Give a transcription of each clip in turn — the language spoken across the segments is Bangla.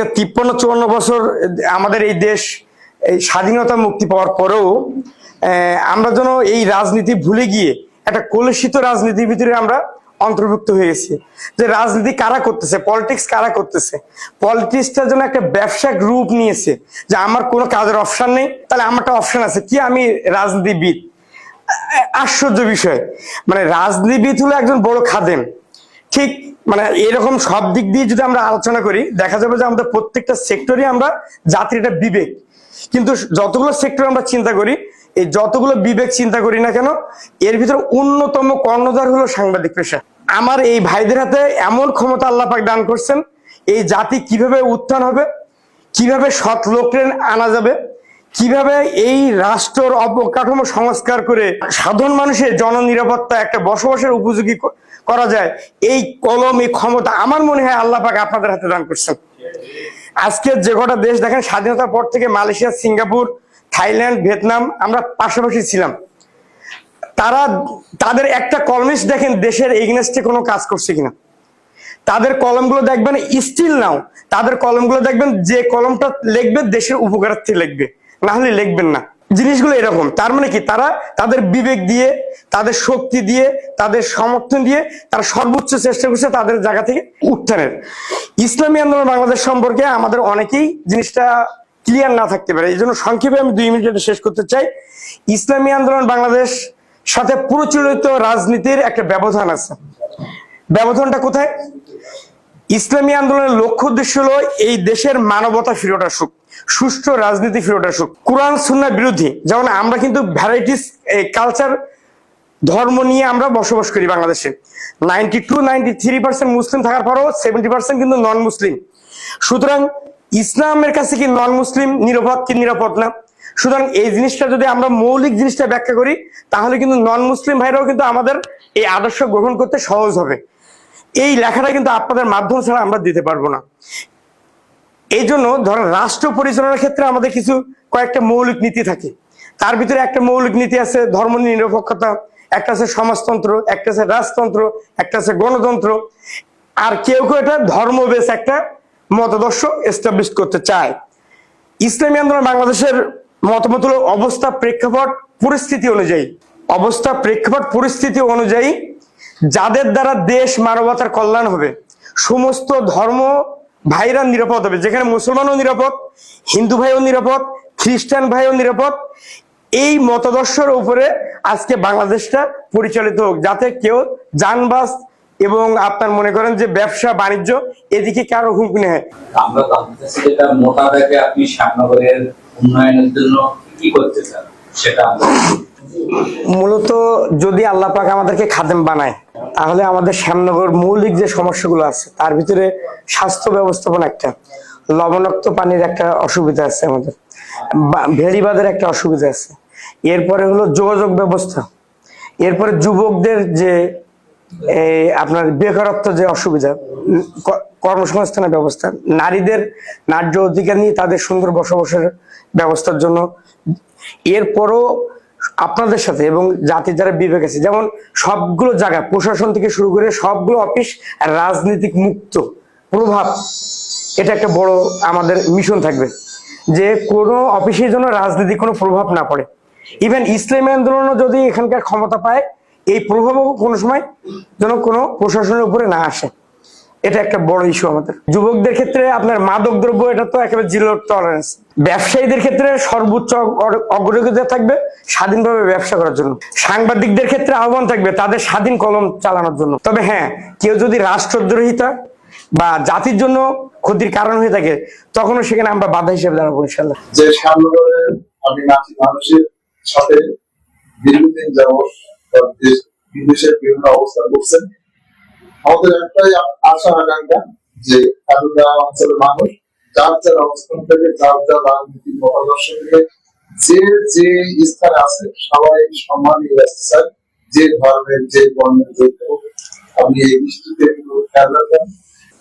আজকে তিপ্পান্ন, চুয়ান্ন বছর আমাদের এই দেশ এই স্বাধীনতা মুক্তি পাওয়ার পরেও আমরা যেন এই রাজনীতি ভুলে গিয়ে একটা কলুষিত রাজনীতির ভিতরে আমরা অন্তর্ভুক্ত হয়ে গেছি। যে রাজনীতি কারা করতেছে? পলিটিক্স কারা করতেছে? পলিটিক্সটা যেন একটা ব্যবসায়িক রূপ নিয়েছে, যে আমার কোনো কাজের অপশন নেই, তাহলে আমারটা অপশন আছে, কি আমি রাজনীতিবিদ? আশ্চর্য বিষয়। মানে রাজনীতিবিদ হলো একজন বড় খাদেম। ঠিক মানে এরকম সব দিক দিয়ে যদি আমরা আলোচনা করি, দেখা যাবে যে আমাদের প্রত্যেকটা সেক্টরে আমরা জাতির একটা বিবেক। কিন্তু যতগুলো সেক্টর আমরা চিন্তা করি, এই যতগুলো বিবেক চিন্তা করি না কেন, এর ভিতরে অন্যতম কর্ণধার হলো সাংবাদিক পেশা। আমার এই ভাইদের হাতে এমন ক্ষমতা আল্লাহ পাক দান করছেন, এই জাতি কীভাবে উত্থান হবে, কীভাবে সৎ লোকদের আনা যাবে কীভাবে এই রাষ্ট্রের অবকাঠামো সংস্কার করে সাধারণ মানুষের জননিরাপত্তা একটা বসবাসের উপযোগী করা যায়, এই কলম, এই ক্ষমতা আমার মনে হয় আল্লাহ পাক আপনাদের হাতে দান করছেন। আজকে যে কটা দেশ দেখেন, স্বাধীনতার পর থেকে মালয়েশিয়া, সিঙ্গাপুর, থাইল্যান্ড, ভিয়েতনাম, আমরা পাশাপাশি ছিলাম। তারা, তাদের একটা কলমিস্ট দেখেন, দেশের এগনেস্টে কোনো কাজ করছে কিনা। তাদের কলমগুলো দেখবেন স্টিল নাও তাদের কলমগুলো দেখবেন যে কলমটা লিখবে, দেশের উপকারার্থে লিখবে। না হলে লিখবেন না। জিনিসগুলো এরকম। তার মানে কি? তারা তাদের বিবেক দিয়ে, তাদের শক্তি দিয়ে, তাদের সমর্থন দিয়ে, তারা সর্বোচ্চ চেষ্টা করছে তাদের জায়গা থেকে উত্থানের। ইসলামী আন্দোলন বাংলাদেশ সম্পর্কে আমাদের অনেকেই জিনিসটা ক্লিয়ার না থাকতে পারে। এই জন্য সংক্ষেপে আমি দুই মিনিট শেষ করতে চাই। ইসলামী আন্দোলন বাংলাদেশ সাথে প্রচলিত রাজনীতির একটা ব্যবধান আছে। ব্যবধানটা কোথায়? ইসলামী আন্দোলনের লক্ষ্য উদ্দেশ্য হলো এই দেশের মানবতা ফিরত আসুক। সুষ্ঠু রাজনীতি ফিরত আসুক। কোরআন, সুন্নার বিরোধী যেমন আমরা কিন্তু ভ্যারাইটিস কালচার ধর্ম নিয়ে আমরা বসবাস করি বাংলাদেশে। নাইনটি টু নাইনটি মুসলিম থাকার পরও সেভেন্টি পার্সেন্ট কিন্তু নন মুসলিম সুতরাং ইসলামের কাছে কি নন মুসলিম নিরাপদ কি নিরাপদ না? সুতরাং এই জিনিসটা যদি আমরা মৌলিক জিনিসটা ব্যাখ্যা করি, তাহলে কিন্তু নন মুসলিম ভাইরাও কিন্তু আমাদের এই আদর্শ গ্রহণ করতে সহজ হবে। এই লেখাটা কিন্তু আপনাদের মাধ্যম ছাড়া আমরা দিতে পারব না। এই জন্য ধরেন রাষ্ট্র পরিচালনার ক্ষেত্রে আমাদের কিছু কয়েকটা মৌলিক নীতি থাকে। তার ভিতরে একটা মৌলিক নীতি আছে ধর্ম নিরপেক্ষতা, একটা আছে সমাজতন্ত্র, একটা আছে রাজতন্ত্র, একটা আছে গণতন্ত্র। আর কেউ কেউ এটা ধর্মবেশ একটা মতাদর্শ এস্টাবলিশ করতে চায়। ইসলামী আন্দোলন বাংলাদেশের মতামত হলো অবস্থা প্রেক্ষাপট পরিস্থিতি অনুযায়ী, অবস্থা প্রেক্ষাপট পরিস্থিতি অনুযায়ী যাদের দ্বারা দেশ মানবতার কল্যাণ হবে, সমস্ত ধর্ম ভাইরা নিরাপদ হবে। যেখানে মুসলমানও নিরাপদ হিন্দু ভাইও নিরাপদ খ্রিস্টান ভাইও নিরাপদ এই মতাদর্শের উপরে আজকে বাংলাদেশটা পরিচালিত হোক যাতে কেউ যানবাস এবং আপনার মনে করেন যে ব্যবসা বাণিজ্য এদিকে কারও হুমকি নেই আমরা যেটা মোটা দাগে আপনি শ্যামনগরের উন্নয়নের জন্য কি করতে চান সেটা মূলত যদি আল্লাহ পাক আমাদেরকে খাদেম বানায় তাহলে আমাদের শ্যামনগর মৌলিক যে সমস্যাগুলো আছে, তার ভিতরে স্বাস্থ্য ব্যবস্থাপনা একটা, লবণাক্ত পানির একটা অসুবিধা আছে আমাদের ভেড়িবাদের একটা অসুবিধা আছে। এরপরে হলো যোগাযোগ ব্যবস্থা। এরপরে যুবকদের যে আপনার বেকারত্ব যে অসুবিধা কর্মসংস্থানের ব্যবস্থা, নারীদের ন্যায্য অধিকার নিয়ে তাদের সুন্দর বসবাসের ব্যবস্থার জন্য। এরপরও আপনাদের সাথে এবং জাতির যারা বিবেক আছে, যেমন সবগুলো জায়গা প্রশাসন থেকে শুরু করে সবগুলো অফিস রাজনৈতিক মুক্ত, প্রভাব, এটা একটা বড় আমাদের মিশন থাকবে, যে কোনো অফিসের জন্য রাজনীতি কোনো প্রভাব না পড়ে। ইভেন ইসলামী আন্দোলনও যদি এখানকার ক্ষমতা পায়, এই প্রভাবও কোনো সময় যেন কোনো প্রশাসনের উপরে না আসে। এটা একটা বড় ইস্যু আমাদের। যুবকদের ক্ষেত্রে আপনার মাদক দ্রব্য, এটা তো একেবারে জিরো টলারেন্স ব্যবসায়ীদের ক্ষেত্রে সর্বোচ্চ অগ্রগতি থাকবে স্বাধীনভাবে ব্যবসা করার জন্য। সাংবাদিকদের ক্ষেত্রে আহ্বান থাকবে তাদের স্বাধীন কলম চালানোর জন্য। তবে হ্যাঁ কেউ যদি রাষ্ট্রদ্রোহিতা বা জাতির জন্য ক্ষতির কারণ হয়ে থাকে, তখনও সেখানে আমরা বাধা হিসেবে দাঁড়াবো ইনশাল্লাহ যে আমি মানুষের সাথে দীর্ঘদিন যাবৎ দেশ, বিদেশের বিভিন্ন অবস্থান করছেন। আমাদের একটাই আশা আকাঙ্ক্ষা যে এতটা অঞ্চলের মানুষ, যার যার অবস্থান থেকে, যার যার রাজনীতির মতাদর্শ থেকে, যে যে স্থানে আছে, সবাই সম্মান যে ধর্মের যে বর্ণের যে। আপনি এই দৃষ্টিতে খেয়াল রাখবেন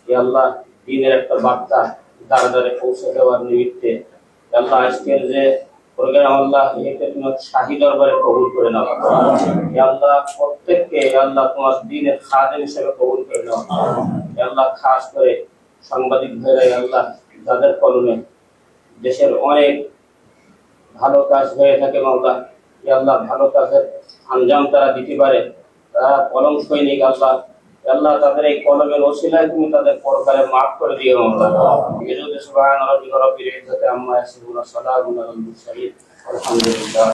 আল্লাহ দিনের একটা বার্তা দ্বারা দ্বারে পৌঁছে দেওয়ার নিমিত্তে আজকের যে শাহী করে প্রত্যেককে তোমার দিনের হিসেবে করে খাস করে সাংবাদিক যাদের কলমে দেশের অনেক ভালো কাজ হয়ে থাকে মাওলা আল্লাহ, ভালো কাজের আঞ্জাম তারা দিতে পারে। তারা কলম সৈনিক, আল্লাহ আল্লাহ তাদের এই কলমের ওসিলায় তুমি তাদের পরকালে মাফ করে দিও সুবহান রাব্বিকা রাব্বিল ইজ্জাতি আম্মা ইয়াসিফুন ওয়া সালামুন আলাল মুরসালিন, আলহামদুলিল্লাহ।